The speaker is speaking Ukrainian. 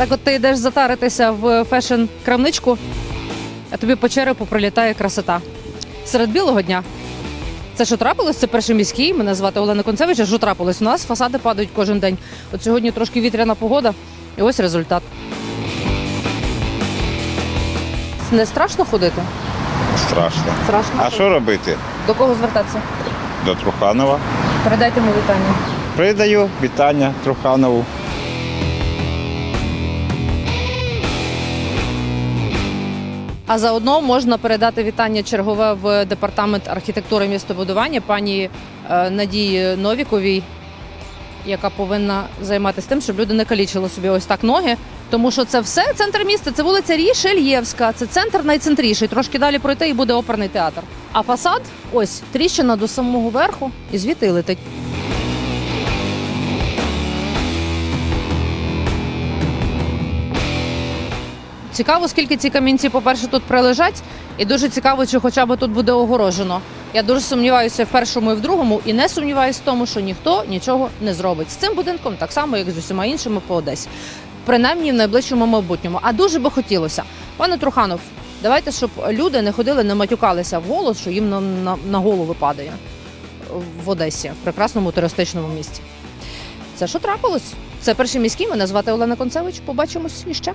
Так от ти йдеш затаритися в фешн-крамничку, а тобі по черепу прилітає красота. Серед білого дня. Це що трапилось? Це перший міський. Мене звати Олена Концевич. А Що трапилось? У нас фасади падають кожен день. От сьогодні трошки вітряна погода, і ось результат. Не страшно ходити? Страшно. Страшно. А що робити? До кого звертатися? До Труханова. Передайте мені вітання. Передаю вітання Труханову. А заодно можна передати вітання чергове в департамент архітектури містобудування пані е, Надії Новіковій, яка повинна займатися тим, щоб люди не калічили собі ось так ноги. Тому що це все центр міста, це вулиця Рішельєвська, це центр найцентріший. Трошки далі пройти і буде оперний театр. А фасад ось тріщина до самого верху, і звідти летить. Цікаво, скільки ці камінці, по-перше, тут прилежать, і дуже цікаво, чи хоча б тут буде огорожено. Я дуже сумніваюся в першому і в другому, і не сумніваюся в тому, що ніхто нічого не зробить з цим будинком, так само як з усіма іншими по Одесі. Принаймні в найближчому майбутньому. А дуже би хотілося, пане Труханов, давайте, щоб люди не ходили, не матюкалися в голос, що їм на, на, на голову падає в Одесі, в прекрасному туристичному місті. Це що трапилось? Це перший міський. Мене звати Олена Концевич. Побачимось іще.